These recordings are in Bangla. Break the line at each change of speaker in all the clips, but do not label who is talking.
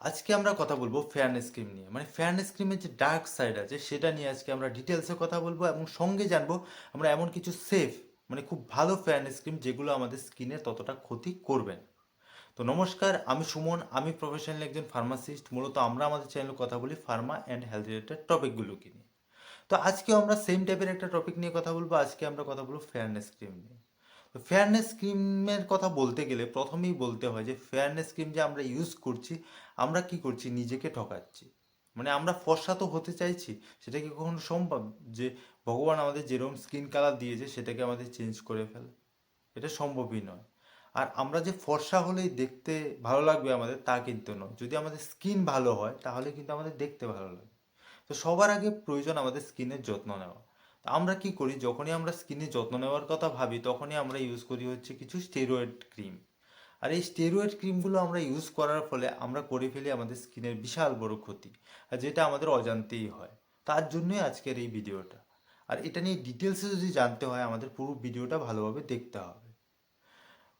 আজকে আমরা কথা বলব ফেয়ারনেস ক্রিম নিয়ে। মানে ফেয়ারনেস ক্রিমের যে ডার্ক সাইড আছে, সেটা নিয়ে আজকে আমরা ডিটেলসে কথা বলব এবং সঙ্গে জানব আমরা এমন কিছু সেফ মানে খুব ভালো ফেয়ারনেস ক্রিম যেগুলো আমাদের স্কিনে ততটা ক্ষতি করবে না। তো নমস্কার, আমি সুমন, আমি প্রফেশনাল একজন ফার্মাসিস্ট মূলত আমরা আমাদের চ্যানেলে কথা বলি ফার্মা অ্যান্ড হেলথ রিলেটেড টপিকগুলোকে নিয়ে। তো আজকেও আমরা সেম টাইপের একটা টপিক নিয়ে কথা বলব, আজকে আমরা কথা বলব ফেয়ারনেস ক্রিম নিয়ে। ফেয়ারনেস ক্রিমের কথা বলতে গেলে প্রথমেই বলতে হয় যে ফেয়ারনেস ক্রিম যে আমরা ইউজ করছি, আমরা কি করছি? নিজেকে ঠকাচ্ছি। মানে আমরা ফর্সা তো হতে চাইছি সেটা কি কখনো সম্ভব? যে ভগবান আমাদের যেরকম স্কিন কালার দিয়েছে, সেটাকে আমাদের চেঞ্জ করে ফেলে। এটা সম্ভবই নয়। আর আমরা যে ফর্সা হলেই দেখতে ভালো লাগবে আমাদের, তা কিন্তু নয়। যদি আমাদের স্কিন ভালো হয়, তাহলে কিন্তু আমাদের দেখতে ভালো লাগবে তো সবার আগে প্রয়োজন আমাদের স্কিনের যত্ন নেওয়া। আমরা কি করি? যখনই আমরা স্কিনের যত্ন নেওয়ার কথা ভাবি, তখনই আমরা ইউজ করি হচ্ছে কিছু স্টেরয়েড ক্রিম আর এই স্টেরয়েড ক্রিমগুলো আমরা ইউজ করার ফলে আমরা করে ফেলি আমাদের স্কিনের বিশাল বড় ক্ষতি, আর যেটা আমাদের অজান্তেই হয়। তার জন্যই আজকের এই ভিডিওটা। আর এটা নিয়ে ডিটেলসে যদি জানতে হয়, আমাদের পুরো ভিডিওটা ভালোভাবে দেখতে হবে।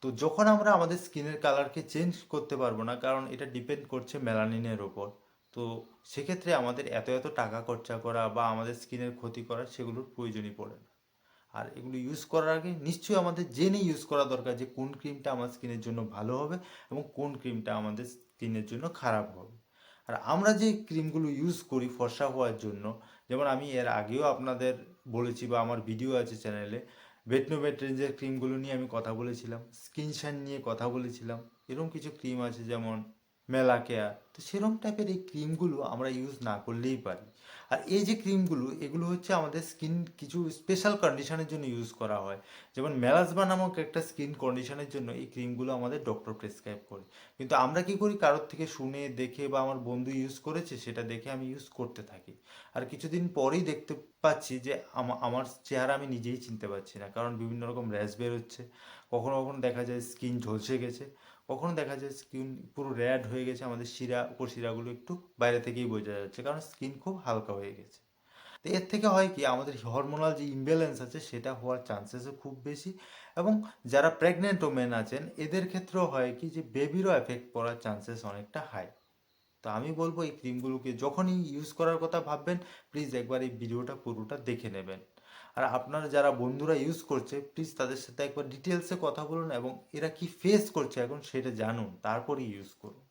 তো যখন আমরা আমাদের স্কিনের কালারকে চেঞ্জ করতে পারব না, কারণ এটা ডিপেন্ড করছে মেলানিনের ওপর তো সেক্ষেত্রে আমাদের এত এত টাকা খরচা করা বা আমাদের স্কিনের ক্ষতি করা সেগুলোর প্রয়োজনই পড়ে না। আর এগুলো ইউজ করার আগে নিশ্চয়ই আমাদের জেনে ইউজ করা দরকার যে কোন ক্রিমটা আমার স্কিনের জন্য ভালো হবে এবং কোন ক্রিমটা আমাদের স্কিনের জন্য খারাপ হবে। আর আমরা যে ক্রিমগুলো ইউজ করি ফর্সা হওয়ার জন্য, যেমন আমি এর আগেও আপনাদের বলেছি বা আমার ভিডিও আছে চ্যানেলে ভেটনোভেট রেঞ্জের ক্রিমগুলো নিয়ে আমি কথা বলেছিলাম স্কিন শাইন নিয়ে কথা বলেছিলাম, এরকম কিছু ক্রিম আছে যেমন মেলা কেয়ার তো সেরকম টাইপের এই ক্রিমগুলো আমরা ইউজ না করলেই পারি। আর এই যে ক্রিমগুলো এগুলো হচ্ছে আমাদের স্কিন কিছু স্পেশাল কন্ডিশনের জন্য ইউজ করা হয়। যেমন মেলাজমা নামক একটা স্কিন কন্ডিশনের জন্য এই ক্রিমগুলো আমাদের ডক্টর প্রেসক্রাইব করে। কিন্তু আমরা কি করি? কারোর থেকে শুনে, দেখে বা আমার বন্ধু ইউজ করেছে, সেটা দেখে আমি ইউজ করতে থাকি। আর কিছুদিন পরেই দেখতে পাচ্ছি যে আমা- আমার চেহারা আমি নিজেই চিনতে পারছি না। কারণ বিভিন্ন রকম র্যাশ বেরোচ্ছে কখনো কখনো দেখা যায় স্কিন ঝলসে গেছে। কখনো দেখা যায় স্কিন পুরো র্যাড হয়ে গেছে। আমাদের শিরা, উপর শিরাগুলো একটু বাইরে থেকেই বোঝা যাচ্ছে। কারণ স্কিন খুব হালকা হয়ে গেছে। তো এর থেকে হয় কি, আমাদের হরমোনাল যে ইমব্যালেন্স আছে, সেটা হওয়ার চান্সেসও খুব বেশি। এবং যারা প্রেগনেন্ট ওমেন আছেন, এদের ক্ষেত্রেও হয় কি যে বেবিরও এফেক্ট পড়ার চান্সেস অনেকটা হাই তো আমি বলব এই ক্রিমগুলোকে যখনই ইউজ করার কথা ভাববেন প্লিজ একবার এই ভিডিওটা পুরোটা দেখে নেবেন। আর আপনারা যারা বন্ধুরা ইউজ করছে প্লিজ তাদের সাথে একবার ডিটেলসে কথা বলুন এবং এরা কি ফেস করছে এখন সেটা জানুন, তারপরই ইউজ করুন।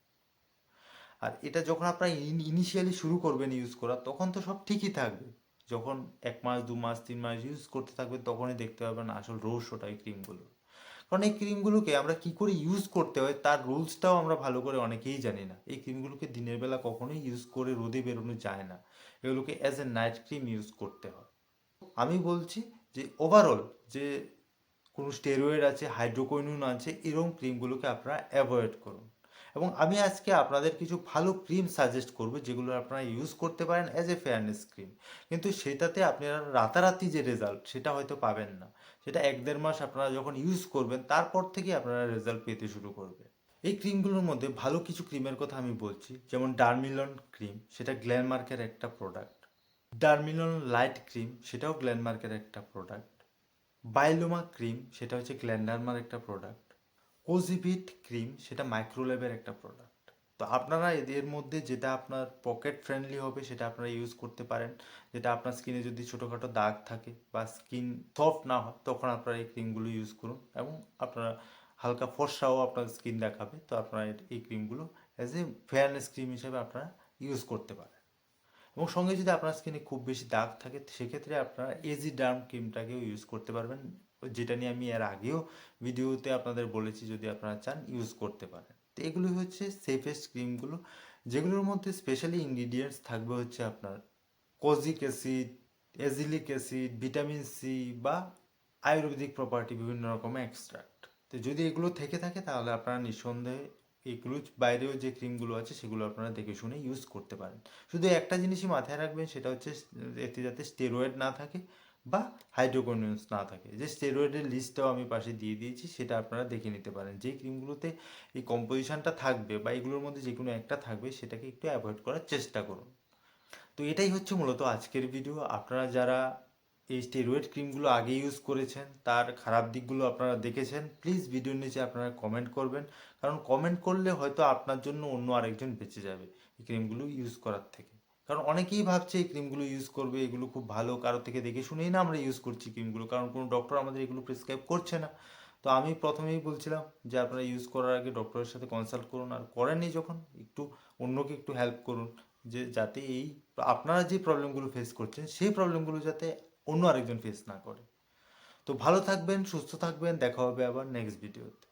আর এটা যখন আপনারা ইনিশিয়ালি শুরু করবেন ইউজ করা, তখন তো সব ঠিকই থাকবে। যখন এক মাস, দু মাস, তিন মাস ইউজ করতে থাকবে তখনই দেখতে পাবেন আসল রহস্যটা এই ক্রিমগুলো এই ক্রিমগুলোকে আমরা কি করে ইউজ করতে হয়, তার রুলসটাও আমরা ভালো করে অনেকেই জানি না। এই ক্রিমগুলোকে দিনের বেলা কখনোই ইউজ করে রোদে বেরোনো যায় না। এগুলোকে as a night cream use করতে হয়। আমি বলছি যে ওভারঅল যে কোনো স্টেরয়েড আছে হাইড্রোকোইনুন আছে, এরকম ক্রিমগুলোকে আপনারা অ্যাভয়েড করুন। এবং আমি আজকে আপনাদের কিছু ভালো ক্রিম সাজেস্ট করব, যেগুলো আপনারা ইউজ করতে পারেন অ্যাজ এ ফেয়ারনেস ক্রিম কিন্তু সেটাতে আপনারা রাতারাতি যে রেজাল্ট সেটা হয়তো পাবেন না। সেটা এক দেড় মাস আপনারা যখন ইউজ করবেন, তারপর থেকে আপনারা রেজাল্ট পেতে শুরু করবেন। এই ক্রিমগুলোর মধ্যে ভালো কিছু ক্রিমের কথা আমি বলছি, যেমন ডার্মিলন ক্রিম সেটা গ্ল্যানমার্কের একটা প্রোডাক্ট ডার্মিলন লাইট ক্রিম সেটাও গ্ল্যানমার্কের একটা প্রোডাক্ট বাইলোমা ক্রিম সেটা হচ্ছে গ্ল্যান্ডারমার একটা প্রোডাক্ট কোজিভিট ক্রিম সেটা মাইক্রোলেভের একটা প্রোডাক্ট তো আপনারা এদের মধ্যে যেটা আপনার পকেট ফ্রেন্ডলি হবে, সেটা আপনারা ইউজ করতে পারেন। যেটা আপনার স্কিনে যদি ছোটোখাটো দাগ থাকে বা স্কিন সফট না হয়, তখন আপনারা এই ক্রিমগুলো ইউজ করুন এবং আপনারা হালকা ফর্সাও আপনার স্কিন দেখাবে। তো আপনারা এই ক্রিমগুলো অ্যাজ এ ফেয়ারনেস ক্রিম হিসেবে আপনারা ইউজ করতে পারেন। এবং সঙ্গে যদি আপনার স্কিনে খুব বেশি দাগ থাকে, সেক্ষেত্রে আপনারা এজি ডার্ম ক্রিমটাকেও ইউজ করতে পারবেন। যেটা নিয়ে আমি এর আগেও ভিডিওতে আপনাদের বলেছি যদি আপনারা চান ইউজ করতে পারেন। তো এগুলো হচ্ছে সেফেস্ট ক্রিমগুলো যেগুলোর মধ্যে স্পেশালি ইনগ্রিডিয়েন্টস থাকবে হচ্ছে আপনার kojic acid azelaic acid vitamin C বা আয়ুর্বেদিক প্রপার্টি বিভিন্ন রকমের এক্সট্রাক্ট তো যদি এগুলো থেকে থাকে, তাহলে আপনারা নিঃসন্দেহে এগুলো বাইরেও যে ক্রিমগুলো আছে, সেগুলো আপনারা দেখে শুনে ইউজ করতে পারেন। শুধু একটা জিনিসই মাথায় রাখবেন, সেটা হচ্ছে, এতে যাতে স্টেরয়েড না থাকে বা হাইড্রোকোনিউস না থাকে। যে স্টেরয়েডের লিস্টটাও আমি পাশে দিয়ে দিয়েছি, সেটা আপনারা দেখে নিতে পারেন। যে ক্রিমগুলোতে এই কম্পোজিশনটা থাকবে বা এগুলোর মধ্যে যে কোনো একটা থাকবে, সেটাকে একটু অ্যাভয়েড করার চেষ্টা করুন। তো এটাই হচ্ছে মূলত আজকের ভিডিও আপনারা যারা এই স্টেরয়েড ক্রিমগুলো আগে ইউজ করেছেন, তার খারাপ দিকগুলো আপনারা দেখেছেন প্লিজ ভিডিওর নিচে আপনারা কমেন্ট করবেন। কারণ কমেন্ট করলে হয়তো আপনার জন্য অন্য আরেকজন বেঁচে যাবে এই ক্রিমগুলো ইউজ করার থেকে। কারণ অনেকেই ভাবছে এই ক্রিমগুলো ইউজ করবে, এগুলো খুব ভালো কারও থেকে দেখে শুনেই না আমরা ইউজ করছি ক্রিমগুলো কারণ কোনো ডক্টর আমাদের এগুলো প্রেসক্রাইব করছে না। তো আমি প্রথমেই বলছিলাম যে আপনারা ইউজ করার আগে ডক্টরের সাথে কনসাল্ট করুন আর করেননি যখন, একটু অন্যকে একটু হেল্প করুন, যে যাতে এই আপনারা যে প্রবলেমগুলো ফেস করছেন, সেই প্রবলেমগুলো যাতে অন্য আরেকজন ফেস না করে। তো ভালো থাকবেন, সুস্থ থাকবেন, দেখা হবে আবার নেক্সট ভিডিওতে